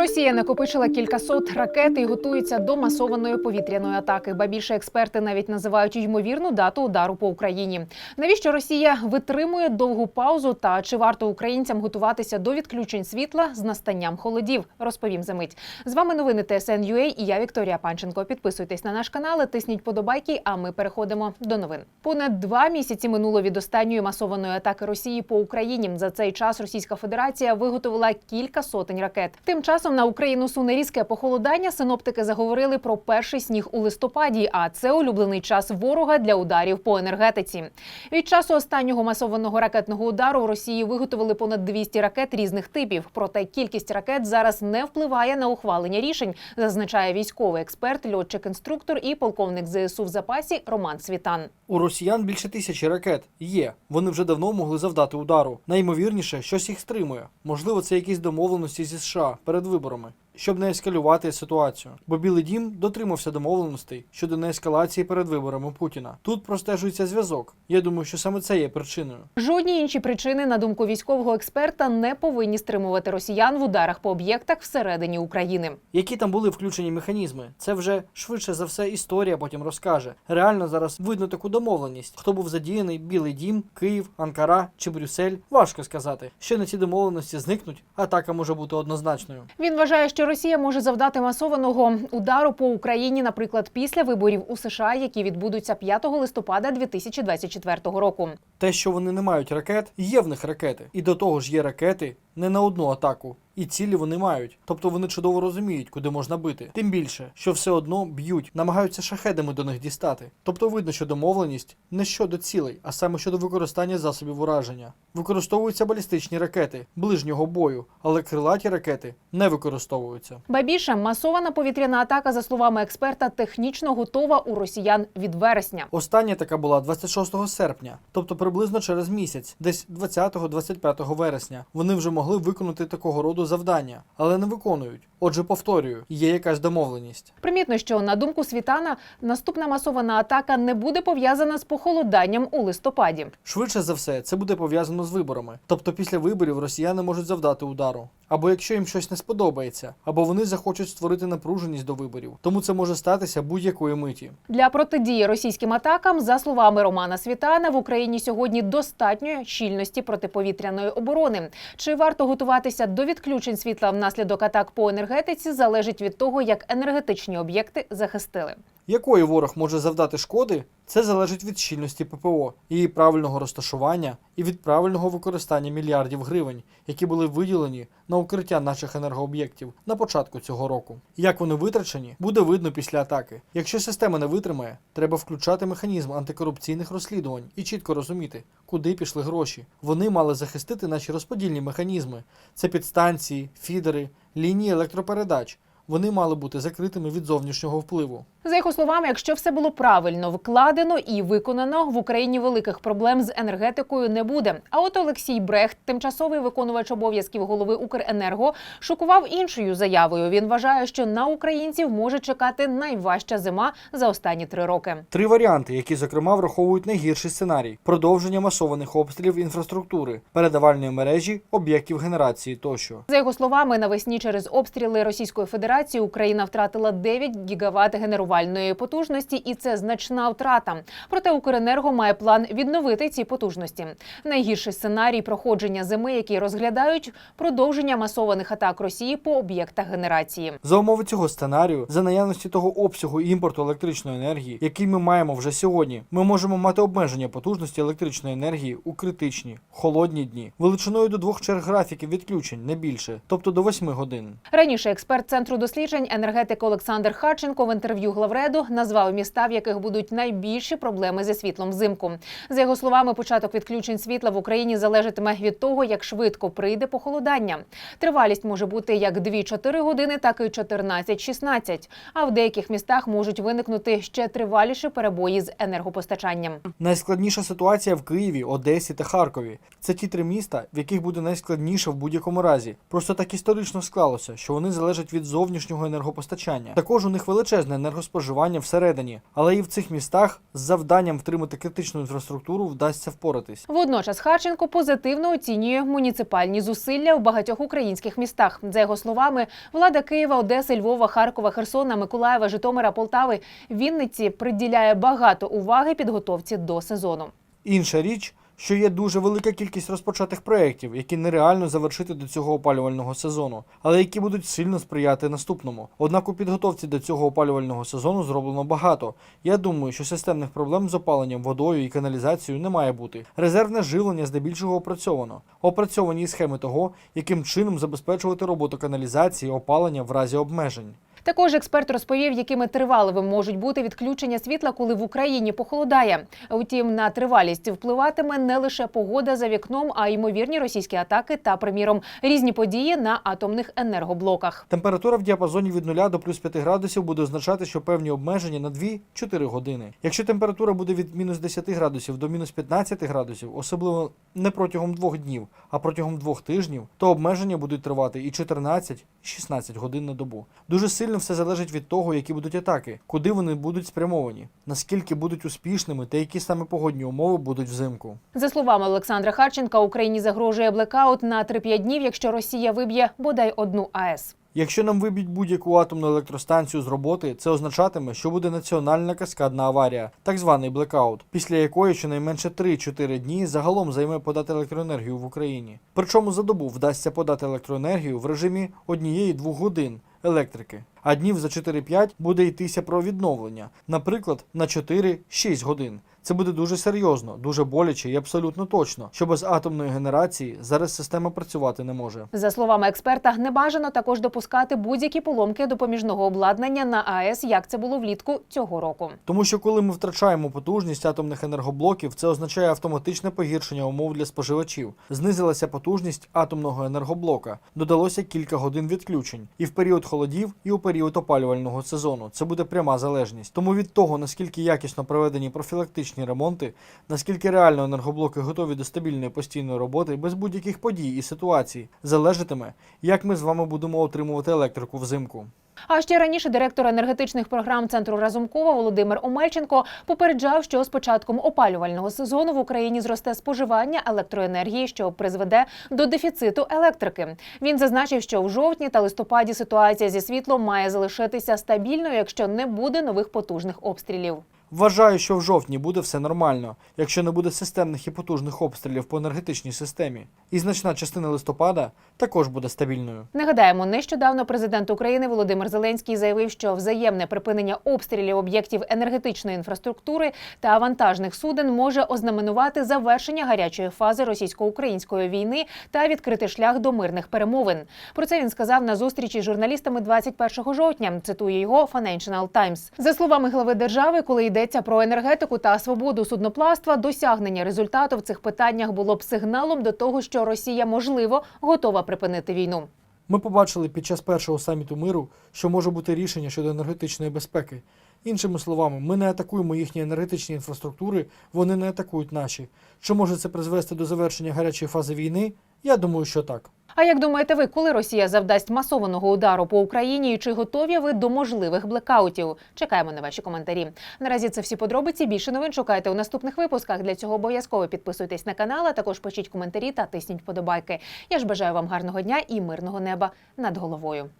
Росія накопичила кількасот ракет і готується до масованої повітряної атаки. Ба більше експерти навіть називають ймовірну дату удару по Україні. Навіщо Росія витримує довгу паузу та чи варто українцям готуватися до відключень світла з настанням холодів? Розповім за мить. З вами новини ТСН.UA і я Вікторія Панченко. Підписуйтесь на наш канал, тисніть подобайки. А ми переходимо до новин. Понад два місяці минуло від останньої масованої атаки Росії по Україні. За цей час Російська Федерація виготовила кілька сотень ракет. Тим часом на Україну суне різке похолодання. Синоптики заговорили про перший сніг у листопаді. А це улюблений час ворога для ударів по енергетиці. Від часу останнього масованого ракетного удару в Росії виготовили понад 200 ракет різних типів. Проте кількість ракет зараз не впливає на ухвалення рішень, зазначає військовий експерт, льотчик-інструктор і полковник ЗСУ в запасі Роман Світан. У росіян більше тисячі ракет є. Вони вже давно могли завдати удару. Найімовірніше, щось їх стримує. Можливо, це якісь домовленості зі США перед виборами, виборами. Щоб не ескалювати ситуацію. Бо Білий Дім дотримався домовленостей щодо неескалації перед виборами Путіна. Тут простежується зв'язок. Я думаю, що саме це є причиною. Жодні інші причини, на думку військового експерта, не повинні стримувати росіян в ударах по об'єктах всередині України. Які там були включені механізми? Це вже швидше за все історія потім розкаже. Реально зараз видно таку домовленість. Хто був задіяний Білий Дім, Київ, Анкара чи Брюссель? Важко сказати. Що на ці домовленості зникнуть, атака може бути однозначною. Він вважає, що Росія може завдати масованого удару по Україні, наприклад, після виборів у США, які відбудуться 5 листопада 2024 року. Те, що вони не мають ракет, є в них ракети. І до того ж є ракети не на одну атаку. І цілі вони мають. Тобто вони чудово розуміють, куди можна бити. Тим більше, що все одно б'ють, намагаються шахедами до них дістати. Тобто видно, що домовленість не щодо цілей, а саме щодо використання засобів ураження. Використовуються балістичні ракети ближнього бою, але крилаті ракети не використовуються. Ба більше масована повітряна атака, за словами експерта, технічно готова у росіян від вересня. Остання така була 26 серпня, тобто приблизно через місяць, десь 20-25 вересня. Вони вже могли виконати такого роду завдання, але не виконують. Отже, повторюю, є якась домовленість. Примітно, що на думку Світана, наступна масована атака не буде пов'язана з похолоданням у листопаді. Швидше за все, це буде пов'язано з виборами. Тобто після виборів росіяни можуть завдати удару. Або якщо їм щось не сподобається, або вони захочуть створити напруженість до виборів. Тому це може статися будь-якої миті. Для протидії російським атакам, за словами Романа Світана, в Україні сьогодні достатньо щільності протиповітряної оборони. Чи варто готуватися до відключень світла внаслідок атак по енергетиці, залежить від того, як енергетичні об'єкти захистили. Якої ворог може завдати шкоди, це залежить від щільності ППО, її правильного розташування і від правильного використання мільярдів гривень, які були виділені на укриття наших енергооб'єктів на початку цього року. Як вони витрачені, буде видно після атаки. Якщо система не витримає, треба включати механізм антикорупційних розслідувань і чітко розуміти, куди пішли гроші. Вони мали захистити наші розподільні механізми: це підстанції, фідери, лінії електропередач. Вони мали бути закритими від зовнішнього впливу. За його словами, якщо все було правильно вкладено і виконано, в Україні великих проблем з енергетикою не буде. А от Олексій Брехт, тимчасовий виконувач обов'язків голови Укренерго, шокував іншою заявою. Він вважає, що на українців може чекати найважча зима за останні три роки. Три варіанти, які зокрема враховують найгірший сценарій: продовження масованих обстрілів інфраструктури, передавальної мережі, об'єктів генерації тощо. За його словами, навесні через обстріли Російської Федерації Україна втратила 9 гігават генерувальної потужності, і це значна втрата. Проте Укренерго має план відновити ці потужності. Найгірший сценарій проходження зими, який розглядають продовження масованих атак Росії по об'єктах генерації. За умови цього сценарію, за наявності того обсягу імпорту електричної енергії, який ми маємо вже сьогодні, ми можемо мати обмеження потужності електричної енергії у критичні холодні дні, величиною до двох черг графіків відключень, не більше, тобто до 8 годин. Раніше експерт центру досліджень енергетик Олександр Харченко в інтерв'ю Главреду назвав міста, в яких будуть найбільші проблеми зі світлом взимку. За його словами, початок відключень світла в Україні залежатиме від того, як швидко прийде похолодання. Тривалість може бути як 2-4 години, так і 14-16. А в деяких містах можуть виникнути ще триваліші перебої з енергопостачанням. Найскладніша ситуація в Києві, Одесі та Харкові. Це ті три міста, в яких буде найскладніше в будь-якому разі. Просто так історично склалося, що вони залежать від зовнішнього енергопостачання. Також у них величезне енергоспоживання всередині, але і в цих містах з завданням втримати критичну інфраструктуру вдасться впоратись. Водночас Харченко позитивно оцінює муніципальні зусилля у багатьох українських містах. За його словами, влада Києва, Одеси, Львова, Харкова, Херсона, Миколаєва, Житомира, Полтави, Вінниці приділяє багато уваги підготовці до сезону. Інша річ, що є дуже велика кількість розпочатих проєктів, які нереально завершити до цього опалювального сезону, але які будуть сильно сприяти наступному. Однак у підготовці до цього опалювального сезону зроблено багато. Я думаю, що системних проблем з опаленням водою і каналізацією не має бути. Резервне живлення здебільшого опрацьовано. Опрацьовані схеми того, яким чином забезпечувати роботу каналізації, опалення в разі обмежень. Також експерт розповів, якими тривалими можуть бути відключення світла, коли в Україні похолодає. Втім, на тривалість впливатиме не лише погода за вікном, а й ймовірні російські атаки та, приміром, різні події на атомних енергоблоках. Температура в діапазоні від 0 до плюс 5 градусів буде означати, що певні обмеження на 2-4 години. Якщо температура буде від мінус 10 градусів до мінус 15 градусів, особливо не протягом двох днів, а протягом двох тижнів, то обмеження будуть тривати і 14, і 16 годин на добу. Дуже сильно все залежить від того, які будуть атаки, куди вони будуть спрямовані, наскільки будуть успішними та які саме погодні умови будуть взимку. За словами Олександра Харченка, Україні загрожує блекаут на 3-5 днів, якщо Росія виб'є бодай одну АЕС. Якщо нам виб'ють будь-яку атомну електростанцію з роботи, це означатиме, що буде національна каскадна аварія, так званий блекаут, після якої щонайменше 3-4 дні загалом займе подати електроенергію в Україні. Причому за добу вдасться подати електроенергію в режимі однієї-двох годин електрики, а днів за 4-5 буде йтися про відновлення, наприклад, на 4-6 годин. Це буде дуже серйозно, дуже боляче і абсолютно точно, що без атомної генерації зараз система працювати не може. За словами експерта, не бажано також допускати будь-які поломки допоміжного обладнання на АЕС, як це було влітку цього року. Тому що коли ми втрачаємо потужність атомних енергоблоків, це означає автоматичне погіршення умов для споживачів. Знизилася потужність атомного енергоблока, додалося кілька годин відключень і в період холодів, і у період опалювального сезону. Це буде пряма залежність. Тому від того, наскільки якісно проведені профілактичні ремонти, наскільки реально енергоблоки готові до стабільної постійної роботи без будь-яких подій і ситуацій, залежатиме, як ми з вами будемо отримувати електрику взимку. А ще раніше директор енергетичних програм центру Разумкова Володимир Омельченко попереджав, що з початком опалювального сезону в Україні зросте споживання електроенергії, що призведе до дефіциту електрики. Він зазначив, що в жовтні та листопаді ситуація зі світлом має залишитися стабільною, якщо не буде нових потужних обстрілів. Вважаю, що в жовтні буде все нормально, якщо не буде системних і потужних обстрілів по енергетичній системі. І значна частина листопада також буде стабільною. Нагадаємо, нещодавно президент України Володимир Зеленський заявив, що взаємне припинення обстрілів об'єктів енергетичної інфраструктури та вантажних суден може ознаменувати завершення гарячої фази російсько-української війни та відкрити шлях до мирних перемовин. Про це він сказав на зустрічі з журналістами 21 жовтня. Цитує його Financial Times. За словами глави держави, коли йдеться про енергетику та свободу судноплавства, досягнення результату в цих питаннях було б сигналом до того, що Росія можливо готова припинити війну. Ми побачили під час першого саміту миру, що може бути рішення щодо енергетичної безпеки. Іншими словами, ми не атакуємо їхні енергетичні інфраструктури, вони не атакують наші. Чи може це призвести до завершення гарячої фази війни? Я думаю, що так. А як думаєте ви, коли Росія завдасть масованого удару по Україні, і чи готові ви до можливих блекаутів? Чекаємо на ваші коментарі. Наразі це всі подробиці. Більше новин шукайте у наступних випусках. Для цього обов'язково підписуйтесь на канал, а також пишіть коментарі та тисніть вподобайки. Я ж бажаю вам гарного дня і мирного неба над головою.